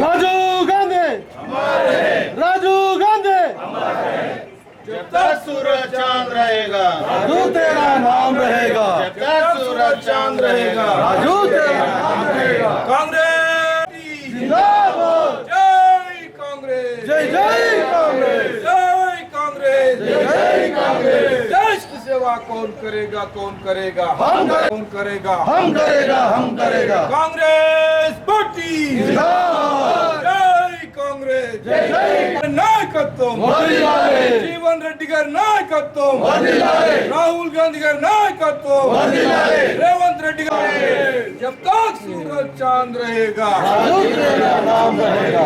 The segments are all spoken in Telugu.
राजीव गांधी राजू गांधी जब तक सूरज चाँद रहेगा राजू तेरा नाम रहेगा जब तक सूरज चाँद रहेगा राजू तेरा नाम रहेगा कांग्रेस जिंदाबाद जय कांग्रेस जय जय कांग्रेस जय कांग्रेस जय कांग्रेस देश की सेवा कौन करेगा कौन करेगा हम करें- कौन करेगा हम करेगा हम करेगा कांग्रेस पार्टी जिंदाबाद జై కాంగ్రెస్ జై నాయకత్వం వర్ధిల్లాలి. జీవన్ రెడ్డి గారి నాయకత్వం వర్ధిల్లాలి. రాహుల్ గాంధీ గారి నాయకత్వం వర్ధిల్లాలి. రేవంత్ రెడ్డి గారు జబ్ తక్ సూరజ్ చాంద్ रहेगा राजू तेरा नाम रहेगा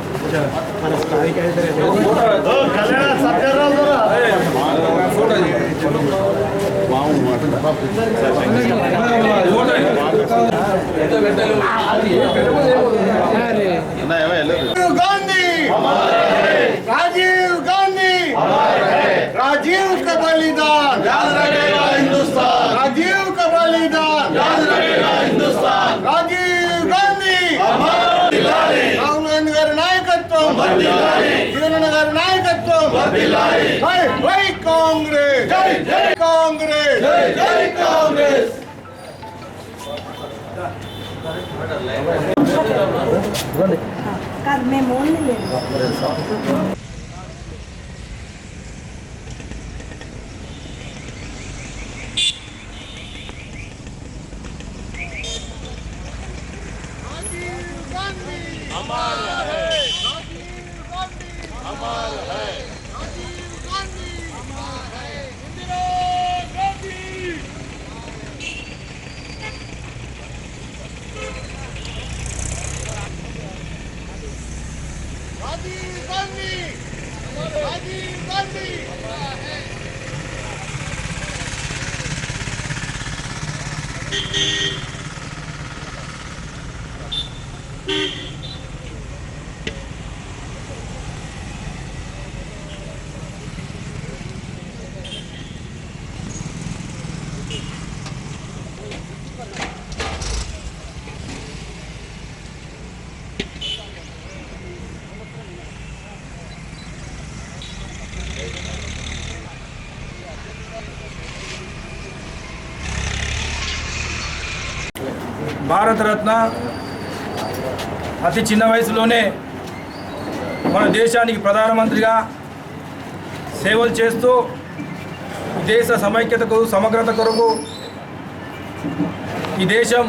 మన స్థానిక ఎంత పెట్టాలి జీవన్ గారి నాయకత్వం. వర్ధిల్లాలి. వై వై కాంగ్రెస్. జై జై. కాంగ్రెస్. జై జై కాంగ్రెస్. కాదు మేము ఓన్లీ Thank you. భారతరత్న అతి చిన్న వయసులోనే మన దేశానికి ప్రధానమంత్రిగా సేవలు చేస్తూ దేశ సమైక్యతకు సమగ్రత కొరకు ఈ దేశం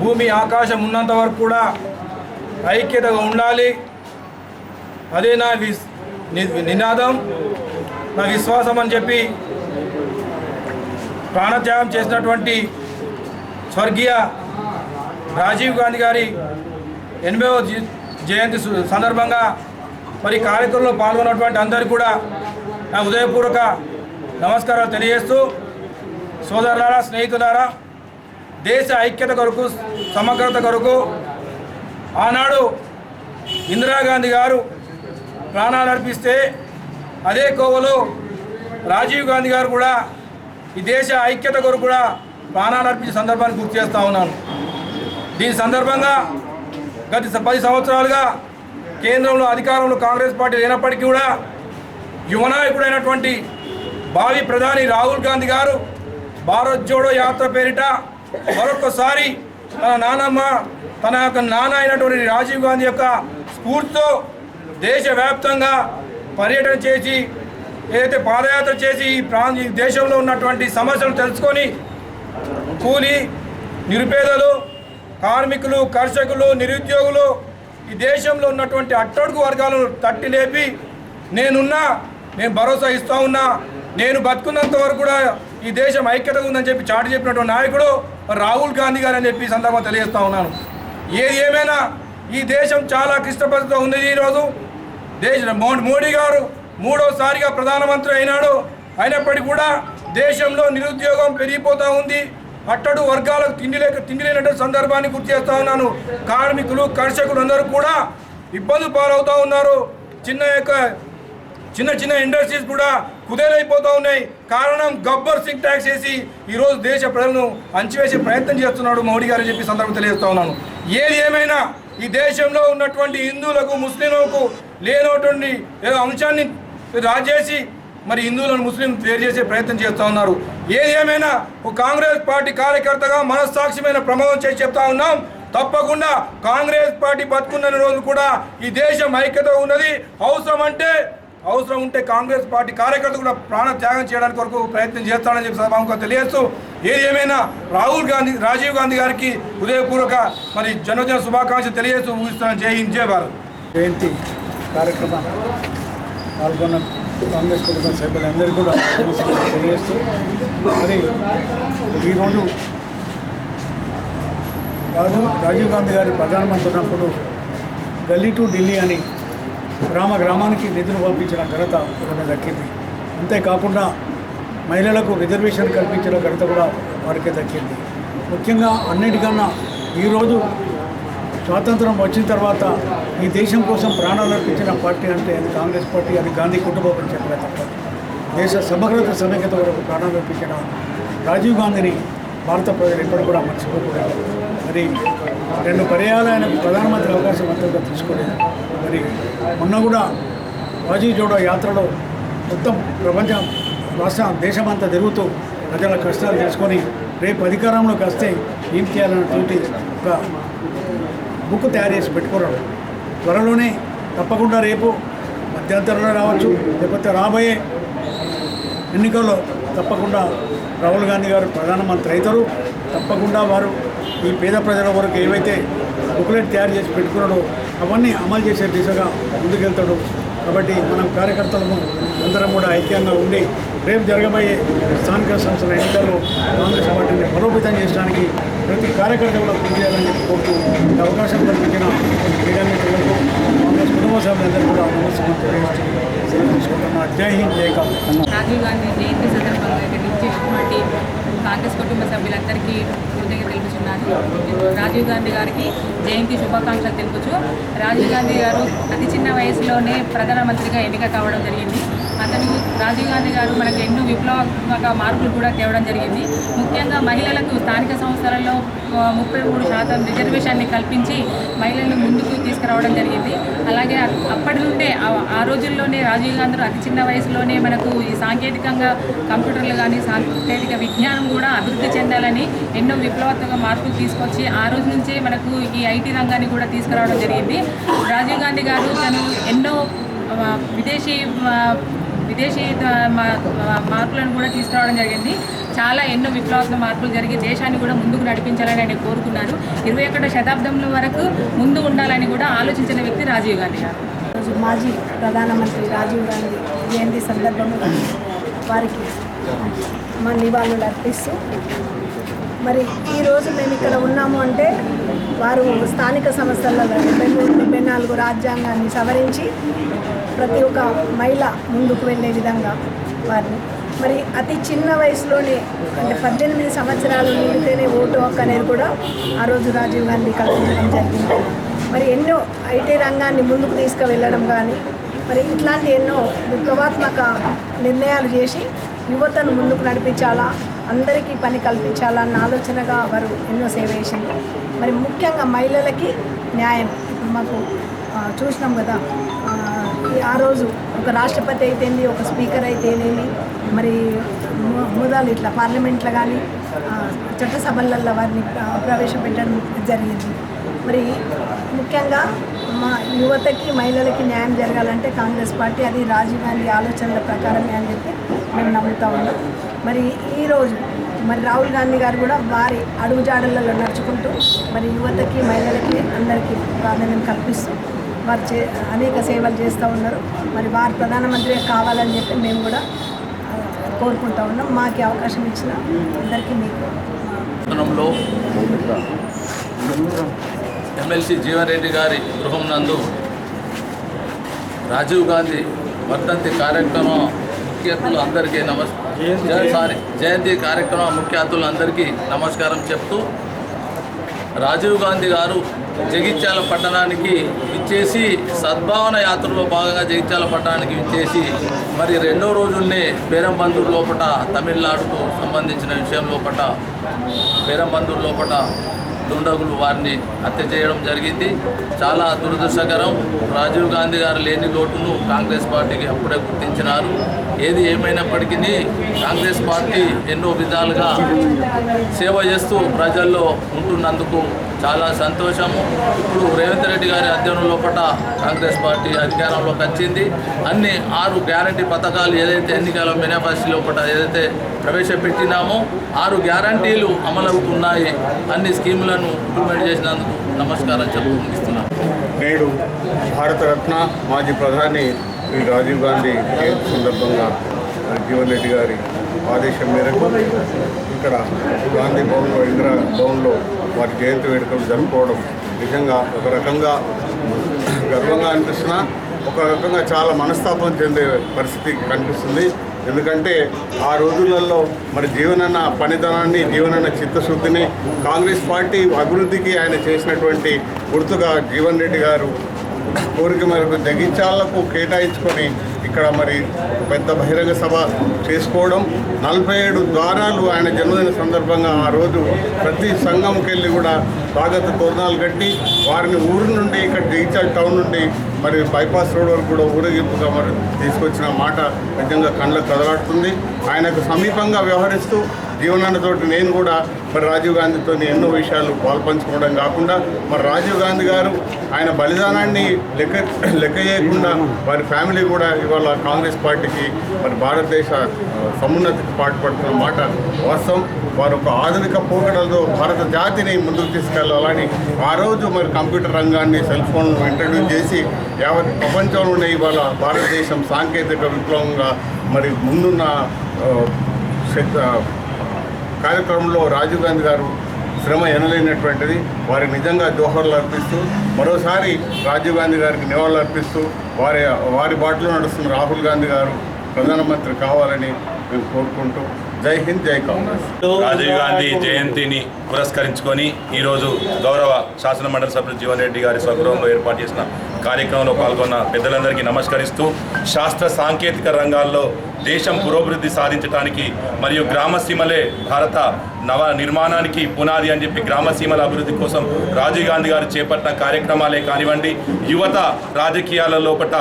భూమి ఆకాశం ఉన్నంత వరకు కూడా ఐక్యతగా ఉండాలి. అదే నా విస్ నినాదం నా విశ్వాసం అని చెప్పి ప్రాణత్యాగం చేసినటువంటి స్వర్గీయ రాజీవ్ గాంధీ గారి ఎనభైవ జయంతి సు- సందర్భంగా మరి కార్యక్రమంలో పాల్గొన్నటువంటి అందరికీ కూడా నా ఉదయపూర్వక నమస్కారాలు తెలియజేస్తూ సోదరులారా స్నేహితులారా దేశ ఐక్యత కొరకు సమగ్రత కొరకు ఆనాడు ఇందిరాగాంధీ గారు ప్రాణాలు అర్పిస్తే అదే కోవలో రాజీవ్ గాంధీ గారు కూడా ఈ దేశ ఐక్యత కొరకు కూడా ప్రాణాలు అర్పించే సందర్భాన్ని గుర్తు చేస్తూ ఉన్నాను. దీని సందర్భంగా గత పది సంవత్సరాలుగా కేంద్రంలో అధికారంలో కాంగ్రెస్ పార్టీ లేనప్పటికీ కూడా యువనాయకుడైనటువంటి భావి ప్రధాని రాహుల్ గాంధీ గారు భారత్ జోడో యాత్ర పేరిట మరొకసారి తన నానమ్మ తన యొక్క నాన్న అయినటువంటి రాజీవ్ గాంధీ యొక్క స్ఫూర్తితో దేశవ్యాప్తంగా పర్యటన చేసి ఏదైతే పాదయాత్ర చేసి ఈ ప్రాంత ఈ దేశంలో ఉన్నటువంటి సమస్యలు తెలుసుకొని కూలి నిరుపేదలు కార్మికులు కర్షకులు నిరుద్యోగులు ఈ దేశంలో ఉన్నటువంటి అట్టడుగు వర్గాలను తట్టి లేపి నేనున్నా నేను భరోసా ఇస్తూ ఉన్నా నేను బతుకున్నంత వరకు కూడా ఈ దేశం ఐక్యతగా ఉందని చెప్పి చాటి చెప్పినటువంటి నాయకుడు రాహుల్ గాంధీ గారు అని చెప్పి సందర్భంగా తెలియజేస్తా ఉన్నాను. ఏది ఏమైనా ఈ దేశం చాలా క్లిష్ట పరిస్థితిలో ఉంది ఈరోజు దేశ మోడీ గారు మూడోసారిగా ప్రధానమంత్రి అయినాడు. అయినప్పటికీ కూడా దేశంలో నిరుద్యోగం పెరిగిపోతూ ఉంది. అట్టడు వర్గాలకు తిండి లేక తిండి లేనటువంటి సందర్భాన్ని గుర్తు చేస్తా ఉన్నాను. కార్మికులు కర్షకులు అందరూ కూడా ఇబ్బందులు పాలవుతూ ఉన్నారు. చిన్న యొక్క చిన్న చిన్న ఇండస్ట్రీస్ కూడా కుదేలైపోతూ ఉన్నాయి. కారణం గబ్బర్ సింగ్ ట్యాక్స్ వేసి ఈరోజు దేశ ప్రజలను అంచివేసే ప్రయత్నం చేస్తున్నాడు మోడీ గారు చెప్పి సందర్భం తెలియజేస్తా ఉన్నాను. ఏది ఏమైనా ఈ దేశంలో ఉన్నటువంటి హిందువులకు ముస్లింలకు లేనటువంటి ఏదో అంశాన్ని రాజేసి మరి హిందువులను ముస్లిం వేరు చేసే ప్రయత్నం చేస్తూ ఉన్నారు. ఏది ఏమైనా ఒక కాంగ్రెస్ పార్టీ కార్యకర్తగా మనస్సాక్షిమైన ప్రమాదం చేసి చెప్తా ఉన్నాం. తప్పకుండా కాంగ్రెస్ పార్టీ బతుకున్న రోజు కూడా ఈ దేశం ఐక్యత ఉన్నది. అవసరం అంటే అవసరం ఉంటే కాంగ్రెస్ పార్టీ కార్యకర్త కూడా ప్రాణ త్యాగం చేయడానికి వరకు ప్రయత్నం చేస్తాడని చెప్పి సభాముఖంగా తెలియజేస్తూ ఏది ఏమైనా రాహుల్ గాంధీ రాజీవ్ గాంధీ గారికి హృదయపూర్వక మరి జన్మదిన శుభాకాంక్షలు తెలియజేస్తూ ఊహిస్తున్నాను జై హింద్ జై భారత్. జయంతి కార్యక్రమం పాల్గొన్న కాంగ్రెస్ కుటుంబ సభ్యులందరూ కూడా తెలియజేస్తూ మరి ఈరోజు రాజు రాజీవ్ గాంధీ గారి ప్రధానమంత్రి ఉన్నప్పుడు గల్లీ టు ఢిల్లీ అని గ్రామ గ్రామానికి నిధులు పంపించిన ఘనత ఒకటి దక్కింది. అంతేకాకుండా మహిళలకు రిజర్వేషన్ కల్పించిన ఘనత కూడా వారికే దక్కింది. ముఖ్యంగా అన్నిటికన్నా ఈరోజు స్వాతంత్రం వచ్చిన తర్వాత ఈ దేశం కోసం ప్రాణాలు అర్పించిన పార్టీ అంటే అది కాంగ్రెస్ పార్టీ అది గాంధీ కుటుంబం అని చెప్పలే తప్ప. దేశ సమగ్రత సమైక్యత వరకు ప్రాణాలు అర్పించిన రాజీవ్ గాంధీని భారత ప్రజలు ఎప్పుడు కూడా మర్చిపోకూడదు మరి రెండు పర్యాలు ఆయన ప్రధానమంత్రి అవకాశం అంతగా తీసుకోలేదు. మరి మొన్న కూడా రాజీవ్ జోడో యాత్రలో మొత్తం ప్రపంచం రాష్ట్ర దేశమంతా తిరుగుతూ ప్రజల కష్టాలు తెలుసుకొని రేపు అధికారంలోకి వస్తే ఏం చేయాలన్నటువంటి ఒక బుక్ తయారు చేసి పెట్టుకున్నాడు త్వరలోనే తప్పకుండా రేపు మధ్యంతరంలో రావచ్చు. లేకపోతే రాబోయే ఎన్నికల్లో తప్పకుండా రాహుల్ గాంధీ గారు ప్రధానమంత్రి అవుతారు. తప్పకుండా వారు ఈ పేద ప్రజల వరకు ఏవైతే బుక్లెట్ తయారు చేసి పెట్టుకున్నాడో అవన్నీ అమలు చేసే దిశగా ముందుకెళ్తాడు. కాబట్టి మనం కార్యకర్తలను అందరం కూడా ఐక్యంగా ఉండి రేపు జరగబోయే స్థానిక సంస్థల ఎన్నికల్లో కాంగ్రెస్ పార్టీని బలోపేతం చేయడానికి ప్రతి కార్యకర్త కూడా పనిచేయాలని కోరుతూ ఈ అవకాశం కల్పించిన మీడియా మిత్రులకు కాంగ్రెస్ కుటుంబ సభ్యులందరూ కూడా నమస్కారం తెలియజేస్తూ సెలవు జై హింద్ జై రాజీవ్ గాంధీ జయంతి సందర్భంగా ఇక్కడ ఇచ్చేటువంటి కాంగ్రెస్ కుటుంబ సభ్యులందరికీ కృతజ్ఞత తెలుపుతున్నాను. రాజీవ్ గాంధీ గారికి జయంతి శుభాకాంక్షలు తెలుపుచు రాజీవ్ గాంధీ గారు అతి చిన్న వయసులోనే ప్రధానమంత్రిగా ఎన్నిక కావడం జరిగింది. అతను రాజీవ్ గాంధీ గారు మనకు ఎన్నో విప్లవాత్మక మార్పులు కూడా తేవడం జరిగింది. ముఖ్యంగా మహిళలకు స్థానిక సంస్థలలో ముప్పై మూడు శాతం రిజర్వేషన్ని కల్పించి మహిళలను ముందుకు తీసుకురావడం జరిగింది. అలాగే అప్పటి నుండే ఆ- రోజుల్లోనే రాజీవ్ గాంధీ అతి చిన్న వయసులోనే మనకు ఈ సాంకేతికంగా కంప్యూటర్లు కానీ సాంకేతిక విజ్ఞానం కూడా అభివృద్ధి చెందాలని ఎన్నో విప్లవాత్మక మార్పులు తీసుకొచ్చి ఆ రోజు నుంచే మనకు ఈ ఐటీ రంగాన్ని కూడా తీసుకురావడం జరిగింది. రాజీవ్ గాంధీ గారు తను ఎన్నో విదేశీ విదేశీ మా- మార్పులను కూడా తీసుకురావడం జరిగింది. చాలా ఎన్నో విప్లవాత్మక మార్పులు జరిగి దేశాన్ని కూడా ముందుకు నడిపించాలని ఆయన కోరుకున్నారు. ఇరవై ఒకటో శతాబ్దంలో వరకు ముందు ఉండాలని కూడా ఆలోచించిన వ్యక్తి రాజీవ్ గాంధీ గారు. మాజీ ప్రధానమంత్రి రాజీవ్ గాంధీ జయంతి సందర్భంగా వారికి మా నివాళులు అర్పిస్తూ మరి ఈరోజు మేము ఇక్కడ ఉన్నాము అంటే వారు స్థానిక సంస్థల డెబ్బై మూడు డెబ్బై నాలుగు రాజ్యాంగాన్ని సవరించి ప్రతి ఒక్క మహిళ ముందుకు వెళ్ళే విధంగా వారిని. మరి అతి చిన్న వయసులోనే అంటే పద్దెనిమిది సంవత్సరాలు నిండితేనే ఓటు హక్కు అనేది కూడా ఆ రోజు రాజీవ్ గాంధీ కల్పించడం జరిగింది. మరి ఎన్నో ఐటీ రంగాన్ని ముందుకు తీసుకువెళ్ళడం కానీ మరి ఇట్లాంటి ఎన్నో విప్లవాత్మక నిర్ణయాలు చేసి యువతను ముందుకు నడిపించాలా అందరికీ పని కల్పించాలా అన్న ఆలోచనగా వారు ఎన్నో సేవ చేసింది మరి ముఖ్యంగా మహిళలకి న్యాయం. ఇప్పుడు మాకు చూసినాం కదా ఆ, రోజు ఒక రాష్ట్రపతి అయితేనేమి ఒక స్పీకర్ అయితేనేమి మరి హోదాలు ఇట్లా పార్లమెంట్లో కానీ చట్టసభలలో వారిని ప్రవేశపెట్టడం జరిగింది. మరి ముఖ్యంగా మా యువతకి మహిళలకి న్యాయం జరగాలంటే కాంగ్రెస్ పార్టీ అది రాజీవ్ గాంధీ ఆలోచనల ప్రకారమే అని చెప్పి మేము నమ్ముతా ఉన్నాం. మరి ఈరోజు మరి రాహుల్ గాంధీ గారు కూడా వారి అడుగుజాడలలో నడుచుకుంటూ మరి యువతకి మహిళలకి అందరికీ ప్రాధాన్యం కల్పిస్తూ వారు చే అనేక సేవలు చేస్తూ ఉన్నారు. మరి వారు ప్రధానమంత్రి కావాలని చెప్పి మేము కూడా కోరుకుంటూ కోరుకుంటా ఉన్నాం. మాకు అవకాశం ఇచ్చిన అందరికీ మీకు ఎమ్మెల్సీ జీవన్ రెడ్డి గారి గృహం నందు రాజీవ్ గాంధీ వర్ధంతి కార్యక్రమం ముఖ్య అందరికీ నమస్కారం సారీ జయంతి కార్యక్రమం ముఖ్య అతిథులందరికీ నమస్కారం చెప్తూ రాజీవ్ గాంధీ గారు జగిత్యాల పట్టణానికి ఇచ్చేసి సద్భావన యాత్రలో భాగంగా జగిత్యాల పట్టణానికి ఇచ్చేసి మరి రెండో రోజునే పేరంబందూరు లోపట తమిళనాడుకు సంబంధించిన విషయం లోపల పేరంబందూరు లోపట దుండగులు వారిని హత్య చేయడం జరిగింది. చాలా దురదృష్టకరం రాజీవ్ గాంధీ గారు లేని లోటును కాంగ్రెస్ పార్టీకి అప్పుడే గుర్తించినారు. ఏది ఏమైనప్పటికీ కాంగ్రెస్ పార్టీ ఎన్నో విధాలుగా సేవ చేస్తూ ప్రజల్లో ఉంటున్నందుకు చాలా సంతోషము ఇప్పుడు రేవంత్ రెడ్డి గారి అధ్యయనం పట కాంగ్రెస్ పార్టీ అధికారంలోకి వచ్చింది. అన్ని ఆరు గ్యారంటీ పథకాలు ఏదైతే ఎన్నికల మేనిఫెస్టో పట ఏదైతే ప్రవేశపెట్టినామో ఆరు గ్యారంటీలు అమలవుతున్నాయి అన్ని స్కీములను ఇంప్లిమెంట్ చేసినందుకు నమస్కారం చెప్తూ ముగిస్తున్నాను నేడు భారతరత్న మాజీ ప్రధాని శ్రీ రాజీవ్ గాంధీ జయంతి సందర్భంగా జీవన్ రెడ్డి గారి ఆదేశం మేరకు ఇక్కడ గాంధీ భవన్లో ఇందిరా భవన్లో వారి జయంతి వేడుకలు జరుపుకోవడం నిజంగా ఒక రకంగా గర్వంగా అనిపిస్తున్నా. ఒక రకంగా చాలా మనస్తాపం చెందే పరిస్థితి కనిపిస్తుంది. ఎందుకంటే ఆ రోజులలో మరి జీవనన్న పనితనాన్ని జీవనన్న చిత్తశుద్ధిని కాంగ్రెస్ పార్టీ అభివృద్ధికి ఆయన చేసినటువంటి గుర్తుగా జీవన్ రెడ్డి గారు కోరిక మేరకు జగించాలకు కేటాయించుకొని ఇక్కడ మరి పెద్ద బహిరంగ సభ చేసుకోవడం. నలభై ఏడు ద్వారాలు ఆయన జన్మదిన సందర్భంగా ఆ రోజు ప్రతి సంఘంకి వెళ్ళి కూడా స్వాగత తోరణాలు కట్టి వారిని ఊరు నుండి ఇక్కడ జగిత్యాల టౌన్ నుండి మరి బైపాస్ రోడ్ వరకు కూడా ఊరేగింపుగా మరి తీసుకొచ్చిన మాట నిజంగా కళ్ళకు కదలాడుతుంది. ఆయనకు సమీపంగా వ్యవహరిస్తూ జీవనాన్నతోటి నేను కూడా మరి రాజీవ్ గాంధీతో ఎన్నో విషయాలు పాల్పంచుకోవడం కాకుండా మరి రాజీవ్ గాంధీ గారు ఆయన బలిదానాన్ని లెక్క లెక్క చేయకుండా వారి ఫ్యామిలీ కూడా ఇవాళ కాంగ్రెస్ పార్టీకి మరి భారతదేశ సమున్నతికి పాటుపడుతున్న మాట వాస్తవం. వారు ఒక ఆధునిక పోకడలతో భారత జాతిని ముందుకు తీసుకెళ్ళాలని ఆ రోజు మరి కంప్యూటర్ రంగాన్ని సెల్ ఫోన్ను ఇంట్రడ్యూస్ చేసి యావత్ ప్రపంచంలోనే ఇవాళ భారతదేశం సాంకేతిక విప్లవంగా మరి ముందున్న శక్తి కార్యక్రమంలో రాజీవ్ గాంధీ గారు శ్రమ ఎనలేనటువంటిది. వారికి నిజంగా జోహర్లు అర్పిస్తూ మరోసారి రాజీవ్ గాంధీ గారికి నివాళులు అర్పిస్తూ వారి వారి బాటలో నడుస్తున్న రాహుల్ గాంధీ గారు ప్రధానమంత్రి కావాలని మేము కోరుకుంటూ జై హింద్ జై కాంగ్రెస్. రాజీవ్ గాంధీ జయంతిని పురస్కరించుకొని ఈరోజు గౌరవ శాసనమండలి సభ్యులు జీవన్ రెడ్డి గారి స్వగృహంలో ఏర్పాటు చేసిన కార్యక్రమంలో పాల్గొన్న పెద్దలందరికీ నమస్కరిస్తూ శాస్త్ర సాంకేతిక రంగాల్లో దేశం పురోభివృద్ధి సాధించడానికి మరియు గ్రామసీమలే భారత నవ నిర్మాణానికి పునాది అని చెప్పి గ్రామసీమల అభివృద్ధి కోసం రాజీవ్ గాంధీ గారు చేపట్టిన కార్యక్రమాలే కానివ్వండి యువత రాజకీయాల లోపల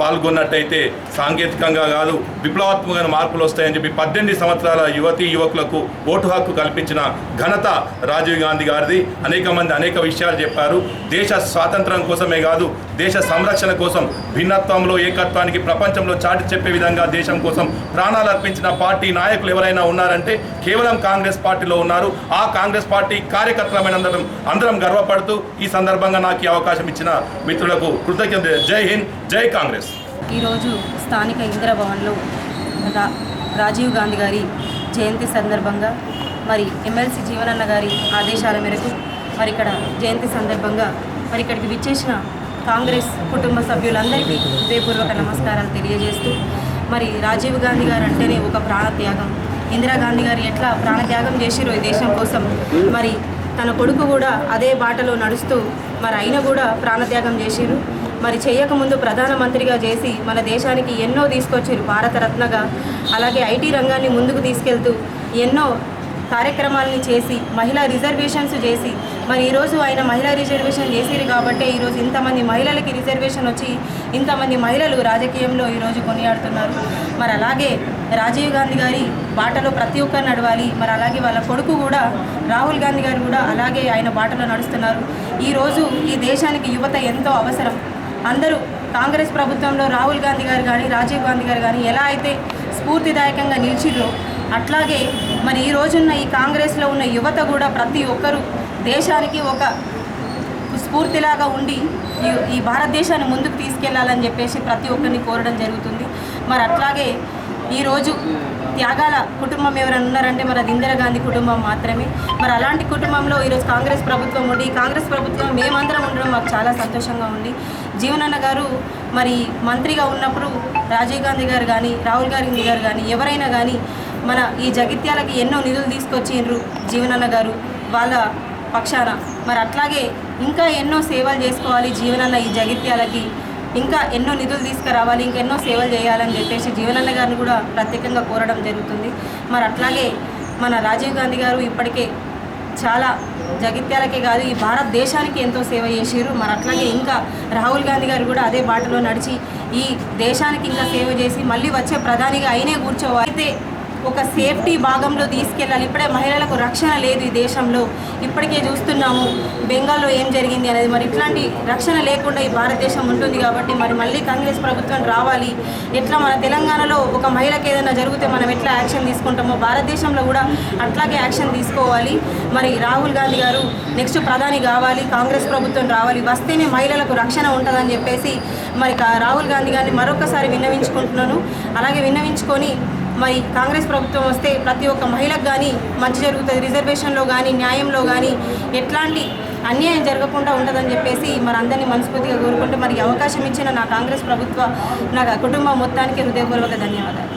పాల్గొన్నట్టయితే సాంకేతికంగా కాదు విప్లవాత్మకమైన మార్పులు వస్తాయని చెప్పి పద్దెనిమిది సంవత్సరాల యువతీ యువకులకు ఓటు హక్కు కల్పించిన ఘనత రాజీవ్ గాంధీ గారిది. అనేక మంది అనేక విషయాలు చెప్పారు. దేశ స్వాతంత్రం కోసమే కాదు దేశ సంరక్షణ కోసం భిన్నత్వంలో ఏకత్వానికి ప్రపంచంలో చాటి చెప్పే విధంగా దేశం కోసం ప్రాణాలు అర్పించిన పార్టీ నాయకులు ఎవరైనా ఉన్నారంటే కేవలం కాంగ్రెస్ పార్టీలో ఉన్నారు. ఆ కాంగ్రెస్ పార్టీ కార్యకర్తలమైన అందరం అందరం గర్వపడుతూ ఈ సందర్భంగా నాకు ఈ అవకాశం ఇచ్చిన మిత్రులకు కృతజ్ఞత. జై హింద్ జై కాంగ్రెస్. ఈరోజు స్థానిక ఇందిరాభవన్లో రా రాజీవ్ గాంధీ గారి జయంతి సందర్భంగా మరి ఎమ్మెల్సీ జీవనన్న గారి ఆదేశాల మేరకు మరి ఇక్కడ జయంతి సందర్భంగా మరి ఇక్కడికి విచ్చేసిన కాంగ్రెస్ కుటుంబ సభ్యులందరికీ హృదయపూర్వక నమస్కారాలు తెలియజేస్తూ మరి రాజీవ్ గాంధీ గారు అంటేనే ఒక ప్రాణత్యాగం. ఇందిరాగాంధీ గారు ఎట్లా ప్రాణత్యాగం చేసిరో ఈ దేశం కోసం మరి తన కొడుకు కూడా అదే బాటలో నడుస్తూ మరి అయినా కూడా ప్రాణత్యాగం చేసిరు. మరి చేయకముందు ప్రధానమంత్రిగా చేసి మన దేశానికి ఎన్నో తీసుకొచ్చారు భారతరత్నగా. అలాగే ఐటీ రంగాన్ని ముందుకు తీసుకెళ్తూ ఎన్నో కార్యక్రమాలని చేసి మహిళా రిజర్వేషన్స్ చేసి మరి ఈరోజు ఆయన మహిళా రిజర్వేషన్ చేసిరు కాబట్టి ఈరోజు ఇంతమంది మహిళలకి రిజర్వేషన్ వచ్చి ఇంతమంది మహిళలు రాజకీయంలో ఈరోజు కొనియాడుతున్నారు. మరి అలాగే రాజీవ్ గాంధీ గారి బాటలో ప్రతి ఒక్కరు నడవాలి. మరి అలాగే వాళ్ళ కొడుకు కూడా రాహుల్ గాంధీ గారు కూడా అలాగే ఆయన బాటలో నడుస్తున్నారు. ఈరోజు ఈ దేశానికి యువత ఎంతో అవసరం. అందరూ కాంగ్రెస్ ప్రభుత్వంలో రాహుల్ గాంధీ గారు కానీ రాజీవ్ గాంధీ గారు కానీ ఎలా అయితే స్ఫూర్తిదాయకంగా నిలిచిర్రో అట్లాగే మరి ఈ రోజున్న ఈ కాంగ్రెస్లో ఉన్న యువత కూడా ప్రతి ఒక్కరూ దేశానికి ఒక స్ఫూర్తిలాగా ఉండి ఈ ఈ భారతదేశాన్ని ముందుకు తీసుకెళ్ళాలని చెప్పేసి ప్రతి ఒక్కరిని కోరడం జరుగుతుంది. మరి అట్లాగే ఈరోజు త్యాగాల కుటుంబం ఎవరైనా ఉన్నారంటే మరి అది ఇందిరాగాంధీ కుటుంబం మాత్రమే. మరి అలాంటి కుటుంబంలో ఈరోజు కాంగ్రెస్ ప్రభుత్వం ఉండి కాంగ్రెస్ ప్రభుత్వం మేమందరం ఉండడం మాకు చాలా సంతోషంగా ఉంది. జీవనన్న గారు మరి మంత్రిగా ఉన్నప్పుడు రాజీవ్ గాంధీ గారు కానీ రాహుల్ గాంధీ గారు కానీ ఎవరైనా కానీ మన ఈ జగిత్యాలకి ఎన్నో నిధులు తీసుకొచ్చిండ్రు జీవనన్న గారు వాళ్ళ పక్షాన. మరి అట్లాగే ఇంకా ఎన్నో సేవలు చేసుకోవాలి జీవనన్న ఈ జగిత్యాలకి. ఇంకా ఎన్నో నిధులు తీసుకురావాలి ఇంకెన్నో సేవలు చేయాలని చెప్పేసి జీవనన్న గారిని కూడా ప్రత్యేకంగా కోరడం జరుగుతుంది. మరి అట్లాగే మన రాజీవ్ గాంధీ గారు ఇప్పటికే చాలా జగిత్యాలకే కాదు ఈ భారతదేశానికి ఎంతో సేవ చేసారు మరి అట్లాగే ఇంకా రాహుల్ గాంధీ గారు కూడా అదే బాటలో నడిచి ఈ దేశానికి ఇంకా సేవ చేసి మళ్ళీ వచ్చే ప్రధానిగా అయినే కూర్చోవాలి. అయితే ఒక సేఫ్టీ భాగంలో తీసుకెళ్ళాలి. ఇప్పుడే మహిళలకు రక్షణ లేదు ఈ దేశంలో. ఇప్పటికే చూస్తున్నాము బెంగాల్లో ఏం జరిగింది అనేది. మరి ఇట్లాంటి రక్షణ లేకుండా ఈ భారతదేశం ఉంటుంది కాబట్టి మరి మళ్ళీ కాంగ్రెస్ ప్రభుత్వం రావాలి. ఎట్లా మన తెలంగాణలో ఒక మహిళకి ఏదైనా జరిగితే మనం ఎట్లా యాక్షన్ తీసుకుంటామో భారతదేశంలో కూడా అట్లాగే యాక్షన్ తీసుకోవాలి. మరి రాహుల్ గాంధీ గారు నెక్స్ట్ ప్రధాని కావాలి కాంగ్రెస్ ప్రభుత్వం రావాలి. వస్తేనే మహిళలకు రక్షణ ఉంటుందని చెప్పేసి మరి రాహుల్ గాంధీ గారిని మరొకసారి విన్నవించుకుంటున్నాను. అలాగే విన్నవించుకొని మరి కాంగ్రెస్ ప్రభుత్వం వస్తే ప్రతి ఒక్క మహిళకు కానీ మంచి జరుగుతుంది. రిజర్వేషన్లో కానీ న్యాయంలో కానీ ఎట్లాంటి అన్యాయం జరగకుండా ఉంటుందని చెప్పేసి మరి అందరినీ మనస్ఫూర్తిగా కోరుకుంటూ మరి అవకాశం ఇచ్చిన నా కాంగ్రెస్ ప్రభుత్వ నా కుటుంబం మొత్తానికి హృదయపూర్వక ధన్యవాదాలు.